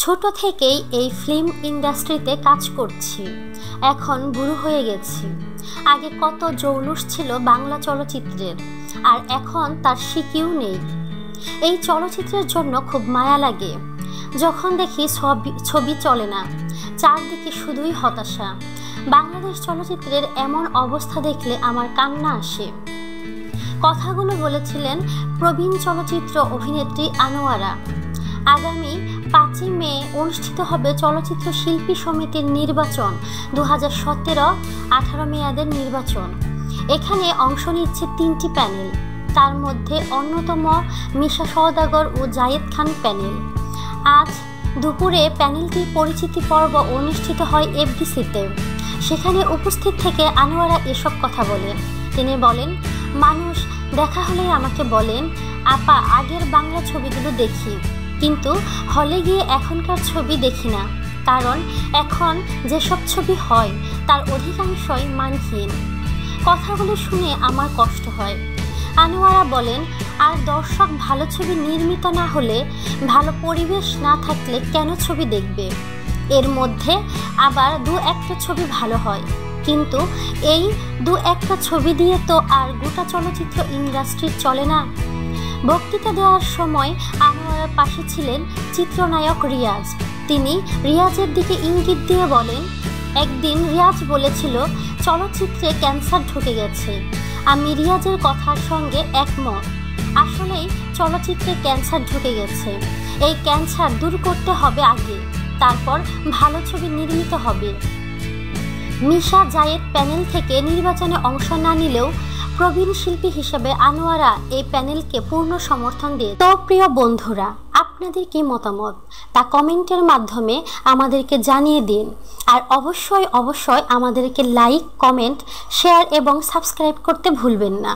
ছোট থেকেই এই ফিল্ম ইন্ডাস্ট্রিতে কাজ করছি। এখন বুড়ো হয়ে গেছি। আগে কত জৌলুস ছিল বাংলা চলচ্চিত্রের, আর এখন তার শিকিও নেই। এই চলচ্চিত্রের জন্য খুব মায়া লাগে। যখন দেখি ছবি চলে না, চারদিকে শুধুই হতাশা। বাংলাদেশ চলচ্চিত্রের এমন অবস্থা দেখলে আমার কান্না আসে। কথাগুলো বলেছিলেন প্রবীণ চলচ্চিত্র অভিনেত্রী আনোয়ারা। আগামী পাঁচই মে অনুষ্ঠিত হবে চলচ্চিত্র শিল্পী সমিতির নির্বাচন দু হাজার সতেরো আঠারো মেয়াদের নির্বাচন। এখানে অংশ নিচ্ছে তিনটি প্যানেল, তার মধ্যে অন্যতম মিশা সওদাগর ও জায়েদ খান প্যানেল। আজ দুপুরে প্যানেলটির পরিচিতি পর্ব অনুষ্ঠিত হয় এফডিসিতে। সেখানে উপস্থিত থেকে আনোয়ারা এসব কথা বলেন তিনি বলেন, মানুষ, দেখা হলেই আমাকে বলেন, আপা, আগের বাংলা ছবিগুলো দেখি। কিন্তু হলে গিয়ে এখনকার ছবি দেখি না। কারণ এখন যেসব ছবি হয়, তার অধিকাংশই মানহীন। কথাগুলো শুনে আমার কষ্ট হয়। আনোয়ারা বলেন, আর দর্শক ভালো ছবি নির্মিত না হলে ভালো পরিবেশ না থাকলে কেন ছবি দেখবে? এর মধ্যে আবার দু একটা ছবি ভালো হয়। কিন্তু এই দু একটা ছবি দিয়ে তো আর গোটা চলচ্চিত্র ইন্ডাস্ট্রি চলে না। বক্তৃতা দেওয়ার সময় আনোয়ারের পাশে ছিলেন চিত্রনায়ক রিয়াজ। তিনি রিয়াজের দিকে ইঙ্গিত দিয়ে বলেন, একদিন রিয়াজ বলেছিল, চলচ্চিত্রে ক্যান্সার ঢুকে গেছে। আমি রিয়াজের কথার সঙ্গে একমত। আসলেই চলচ্চিত্রে ক্যান্সার ঢুকে গেছে। এই ক্যান্সার দূর করতে হবে আগে, তারপর ভালো ছবি নির্মিত হবে। মিশা জায়েদ প্যানেল থেকে নির্বাচনে অংশ না নিলেও প্রবীণ শিল্পী হিসেবে আনোয়ারা এই প্যানেলকে পূর্ণ সমর্থন দিয়ে তো প্রিয় বন্ধুরা, আপনাদের কি মতামত? তা কমেন্টের মাধ্যমে আমাদেরকে জানিয়ে দিন। আর অবশ্যই অবশ্যই আমাদেরকে লাইক, কমেন্ট, শেয়ার এবং সাবস্ক্রাইব করতে ভুলবেন না।